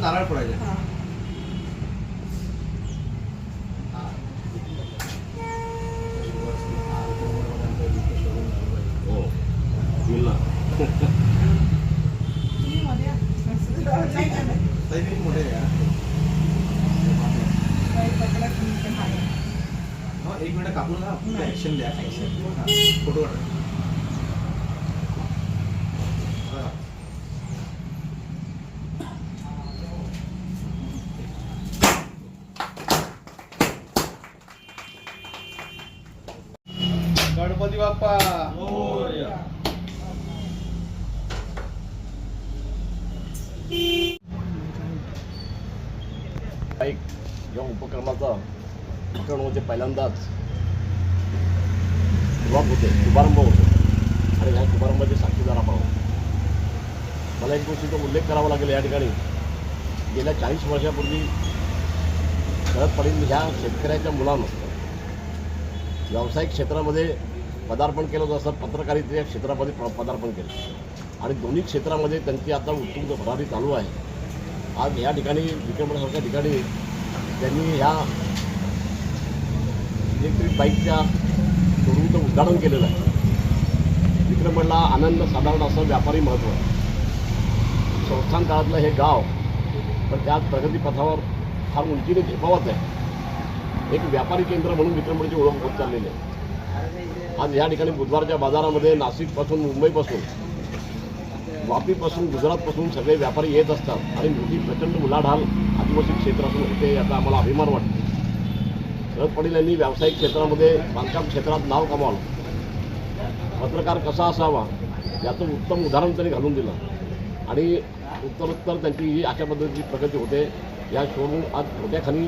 नारळ फोडायचे. हा. हो. हा, एक मिनिट कापून ना नाही. ऍक्शन द्या. Action. फोटो काढा. एक या उपक्रमाचा उपक्रम म्हणजे पहिल्यांदाच सुरुवात होते शुभारंभ होतो. आणि ह्या शुभारंभाचे साक्षीदार आपण. मला एक गोष्टीचा उल्लेख करावा लागेल या ठिकाणी. गेल्या चाळीस वर्षापूर्वी शरद पडील ह्या शेतकऱ्याच्या मुलानं व्यावसायिक क्षेत्रामध्ये पदार्पण केलं होतं असं पत्रकारितेच्या क्षेत्रामध्ये पदार्पण केलं. आणि दोन्ही क्षेत्रामध्ये त्यांची आता उत्तुंग भरारी चालू आहे. आज या ठिकाणी विक्रमसारख्या ठिकाणी त्यांनी ह्या इलेक्ट्रिक बाईकच्या शोरूमचं उद्घाटन केलेलं आहे. विक्रमणला आनंद साधारण असं व्यापारी महत्त्व आहे. संस्थान काळातलं हे गाव पण त्यात प्रगतीपथावर फार उंचीने झेपावत आहे. एक व्यापारी केंद्र म्हणून विक्रमणची ओळख होत चाललेली आहे. आज या ठिकाणी बुधवारच्या बाजारामध्ये नाशिकपासून मुंबईपासून वापीपासून गुजरातपासून सगळे व्यापारी येत असतात आणि मोठी प्रचंड उलाढाल आदिवासी क्षेत्रातून होते याचा आम्हाला अभिमान वाटतो. शरद पटेल यांनी व्यावसायिक क्षेत्रामध्ये बांधकाम क्षेत्रात नाव कमावलं. पत्रकार कसा असावा याचं उत्तम उदाहरण त्यांनी घालून दिलं. आणि उत्तरोत्तर त्यांची ही अशा पद्धतीची प्रगती होते. या शोरूम आज छोट्याखानी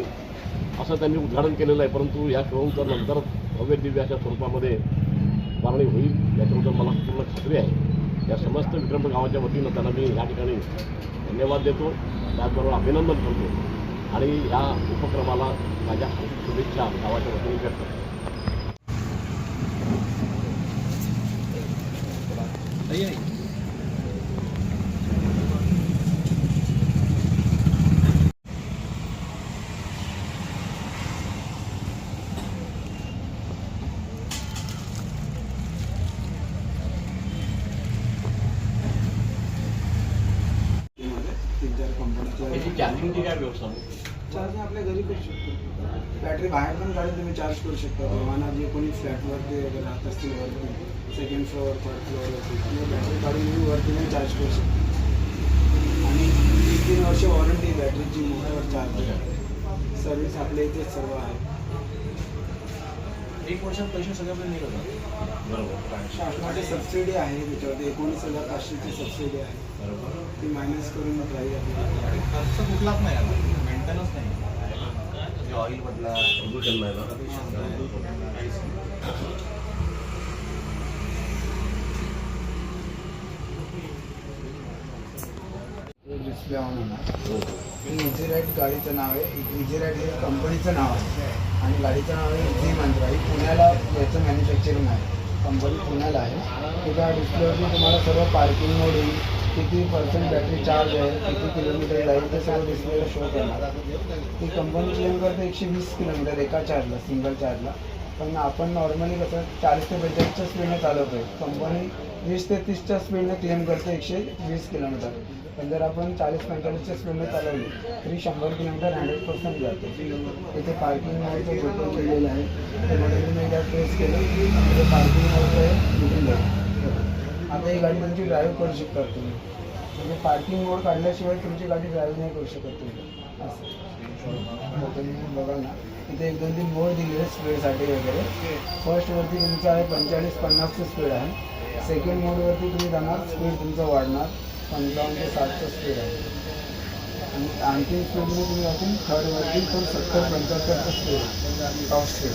असं त्यांनी उद्घाटन केलेलं आहे परंतु या शोरूमचं नंतर भव्य दिव्याच्या स्वरूपामध्ये मारणी होईल याच्याबद्दल मला पूर्ण खात्री आहे. या समस्त विक्रम गावाच्या वतीनं त्यांना मी या ठिकाणी धन्यवाद देतो. त्याचबरोबर अभिनंदन करतो. आणि या उपक्रमाला माझ्या शुभेच्छा गावाच्या वतीने व्यक्त करतो ताई आहे. तीन त्याची चार्जिंगची काय व्यवस्था चार्जिंग आपल्या घरी करू शकतो. बॅटरी बाहेर पण गाडी तुम्ही चार्ज करू शकता. परवाना जे कोणी फ्लॅटवरती वगैरे राहत असतील वरती सेकंड फ्लोअर थर्ड फ्लोअरवरती तुम्ही बॅटरी काढून तुम्ही वरती नाही चार्ज करू शकता. आणि तीन तीन वर्ष वॉरंटी बॅटरीची मोबाईलवर चार्ज सर्विस आपल्या इथे सर्व आहे. एक वर्षात पैसे सगळे आपले निघत बरोबर. शासनाची सबसिडी आहे त्याच्यावरती एकोणीस हजार पाचशेची सबसिडी आहे. बरोबर. ती मायनस करून प्राईज आपल्याला खर्च कुठलाच नाही आला मेंटेनन्स नाही. म्हणजे ऑइल बदला प्रदूषण नाही. डिस्प्ले ऑन होणार इझी राईड गाडीचं नाव आहे. इझी राईड हे कंपनीचं नाव आहे. आणि गाडीचं नाव आहे. झी मंत्रा ही पुण्याला याचं मॅन्युफॅक्चरिंग आहे. कंपनी पुण्याला आहे. त्याच्या डिस्प्लेवरती तुम्हाला सर्व पार्किंग मोड येईल किती पर्सेंट बॅटरी चार्ज आहे किती किलोमीटर जाईल ते सर्व डिस्प्लेला शो करणार ती कंपनी क्लेम करते एकशे वीस किलोमीटर एका चार्जला सिंगल चार्जला पण आपण नॉर्मली कसं चाळीस ते बेचाळीसच्या स्पीडने चालवतो कंपनी वीस ते तीसच्या स्पीडने क्लेम करते एकशे वीस किलोमीटर पण जर आपण चाळीस पंचेचाळीसच्या स्पीडने चालवली. तरी शंभर किलोमीटर हंड्रेड पर्सेंट जातो तिथे पार्किंग मोडचं फोटो केलेलं आहे त्यामध्ये एकदा टेस्ट केलं. तिथे पार्किंग मोडचं आहे निघून जाईल आता ही गाडी तुमची ड्राईव्ह करू शकता तुम्ही. म्हणजे पार्किंग मोड काढल्याशिवाय तुमची गाडी ड्राईव्ह नाही करू शकत तुम्ही. असं. हो, तुम्ही बघा ना. तिथे एक दोन तीन मोड दिलेले स्पीडसाठी वगैरे. फर्स्टवरती तुमचं आहे पंचेचाळीस पन्नासचं स्पीड आहे. सेकंड मोडवरती तुम्ही जाणार स्पीड तुमचं वाढणार. पंचावन्न ते स्पीड आहे. आणि आणखी स्पीडमध्ये तुम्ही अजून थर्डवरती पण सत्तर पंच्याहत्तरचं स्पीड टॉप स्पीड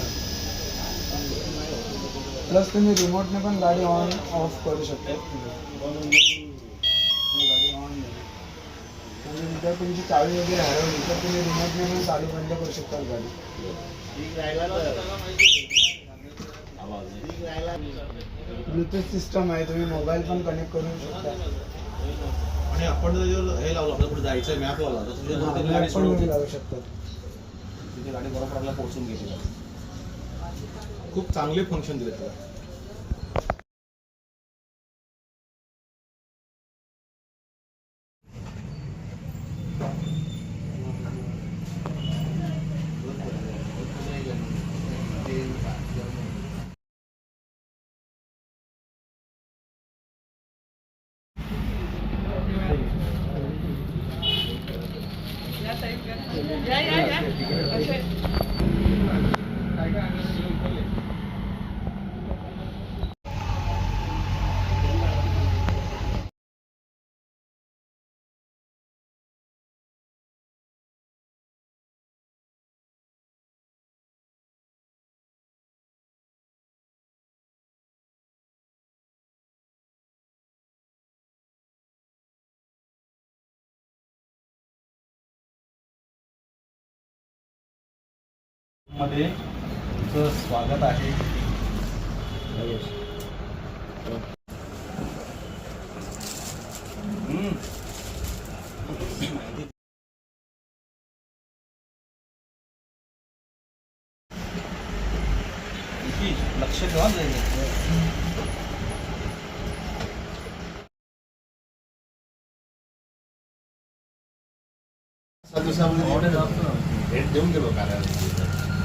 प्लस तुम्ही रिमोटने पण गाडी ऑन ऑफ करू शकता. गाडी ऑन आणि जर तुमची चावी वगैरे हरवली तर तुम्ही रिमोटने पण चालू बंद करू शकता गाडी. ब्लूटूथ सिस्टम आहे तुम्ही मोबाईल पण कनेक्ट करू शकता. आणि आपण जर हे लावलं आपल्याला कुठे जायचं मॅप लावला तर तुझ्या हा, गाडी map पण सोडून तुम्ही लावू शकता. तिथे गाडी बरोबर आपल्याला पोहोचून घेते खूप चांगले फंक्शन दिले त्याला या साईड या या या असे मध्ये तुमचं स्वागत आहे. लक्ष ठेवा जाईल भेट देऊन गेलो कार्यालयात.